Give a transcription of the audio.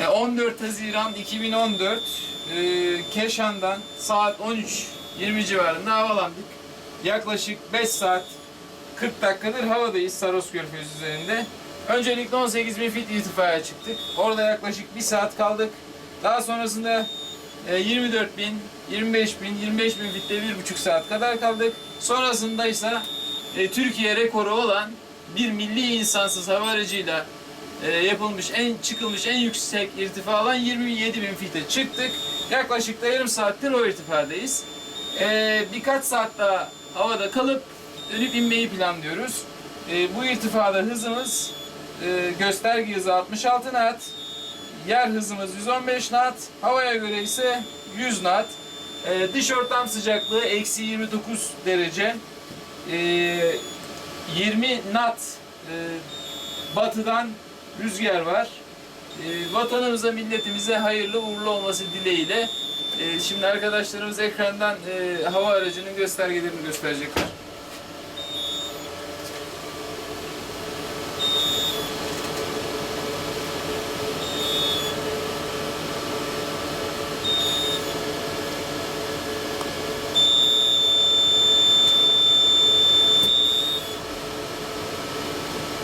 E, 14 Haziran 2014 e, Keşan'dan saat 13.20 civarında havalandık. Yaklaşık 5 saat 40 dakikadır havadayız Saros Körfezi üzerinde. Öncelikle 18 bin fit irtifaya çıktık. Orada yaklaşık 1 saat kaldık. Daha sonrasında e, 24 bin, 25 bin, 25 bin fitte 1,5 saat kadar kaldık. Sonrasında ise e, Türkiye rekoru olan bir milli insansız hava aracıyla e, yapılmış en çıkılmış en yüksek irtifa alan 27 bin fite çıktık. Yaklaşık da yarım saattir o irtifadayız. E, birkaç saat daha havada kalıp dönüp inmeyi planlıyoruz. E, bu irtifada hızımız e, gösterge hızı 66 knot, yer hızımız 115 knot, havaya göre ise 100 knot. E, dış ortam sıcaklığı eksi 29 derece. E, 20 knot e, batıdan rüzgar var. E, vatanımıza, milletimize hayırlı uğurlu olması dileğiyle. E, şimdi arkadaşlarımız ekrandan e, hava aracının göstergelerini gösterecekler.